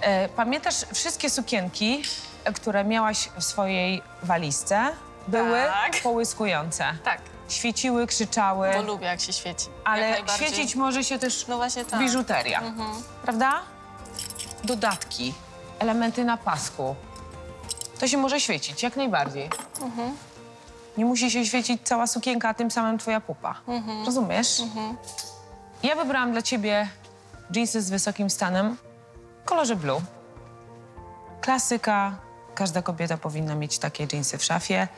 E, pamiętasz wszystkie sukienki, e, które miałaś w swojej walizce, były Tak. połyskujące. Tak, Świeciły, krzyczały, bo lubię jak się świeci. Jak ale najbardziej. świecić może się też No właśnie tak. biżuteria, prawda? Dodatki, elementy na pasku. To się może świecić, jak najbardziej. Nie musi się świecić cała sukienka, a tym samym twoja pupa. Rozumiesz? Ja wybrałam dla ciebie jeansy z wysokim stanem kolorze blue. Klasyka. Każda kobieta powinna mieć takie jeansy w szafie.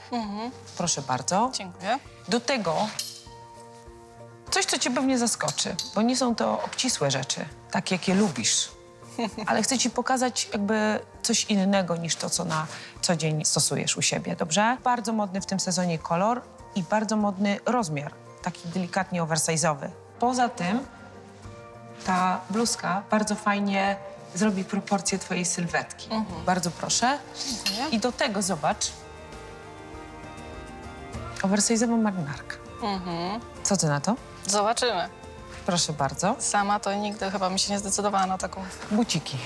Proszę bardzo. Dziękuję. Do tego coś, co cię pewnie zaskoczy, bo nie są to obcisłe rzeczy, takie, jakie lubisz. Ale chcę ci pokazać jakby coś innego niż to, co na co dzień stosujesz u siebie, dobrze? Bardzo modny w tym sezonie kolor i bardzo modny rozmiar, taki delikatnie oversize'owy. Poza tym ta bluzka bardzo fajnie zrobi proporcje twojej sylwetki. Bardzo proszę. Dziękuję. I do tego zobacz oversize'ową marynarkę. Co ty na to? Zobaczymy. Proszę bardzo. Sama to nigdy chyba mi się nie zdecydowała na taką. Buciki.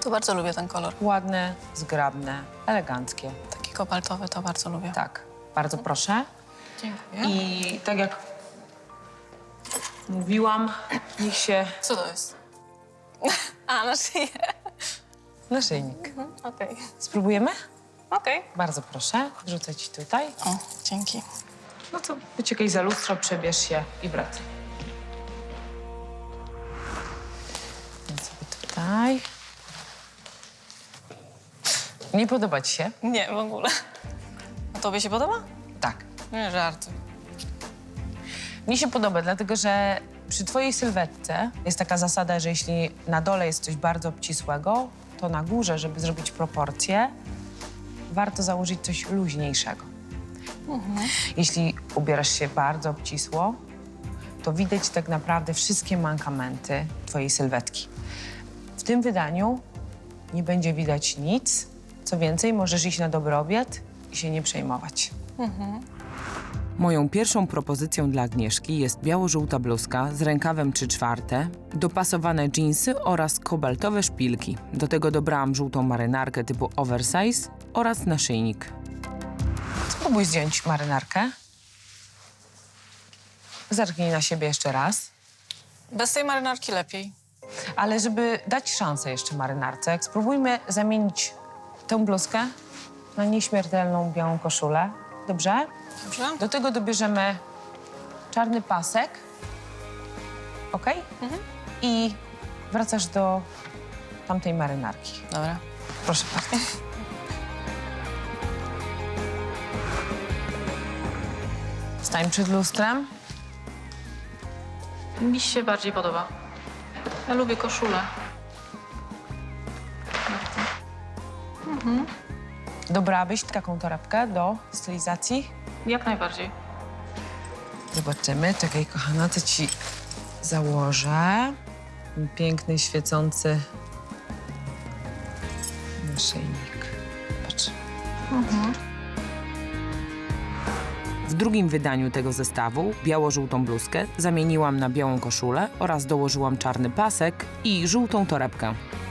To bardzo lubię ten kolor. Ładne, zgrabne, eleganckie. Taki kobaltowy to bardzo lubię. Tak, bardzo proszę. Dziękuję. I tak jak mówiłam, niech się Co to jest? A, na szyję. naszyjnik. Okej. Spróbujemy? Okej. Bardzo proszę. Wrzucę ci tutaj. O, dzięki. No to wyciekaj za lustro, przebierz się i wracaj. Więc sobie tutaj. Nie podoba ci się? Nie, w ogóle. A tobie się podoba? Tak. Nie, żarty. Mi się podoba, dlatego że przy twojej sylwetce jest taka zasada, że jeśli na dole jest coś bardzo obcisłego, to na górze, żeby zrobić proporcje, warto założyć coś luźniejszego. Jeśli ubierasz się bardzo obcisło, to widać tak naprawdę wszystkie mankamenty twojej sylwetki. W tym wydaniu nie będzie widać nic. Co więcej, możesz iść na dobry obiad i się nie przejmować. Moją pierwszą propozycją dla Agnieszki jest biało-żółta bluzka z rękawem 3 czwarte, dopasowane dżinsy oraz kobaltowe szpilki. Do tego dobrałam żółtą marynarkę typu oversize oraz naszyjnik. Spróbuj zdjąć marynarkę. Zerknij na siebie jeszcze raz. Bez tej marynarki lepiej. Ale żeby dać szansę jeszcze marynarce, spróbujmy zamienić tę bluzkę na nieśmiertelną białą koszulę. Dobrze? Dobrze? Do tego dobierzemy czarny pasek. Ok? I wracasz do tamtej marynarki. Dobra. Proszę bardzo. Stań przed lustrem. Mi się bardziej podoba. Ja lubię koszulę. Dobrałabyś taką torebkę do stylizacji? Jak najbardziej. Zobaczymy. Czekaj, kochana, to ci założę. Piękny, świecący naszyjnik. Patrz. W drugim wydaniu tego zestawu biało-żółtą bluzkę zamieniłam na białą koszulę oraz dołożyłam czarny pasek i żółtą torebkę.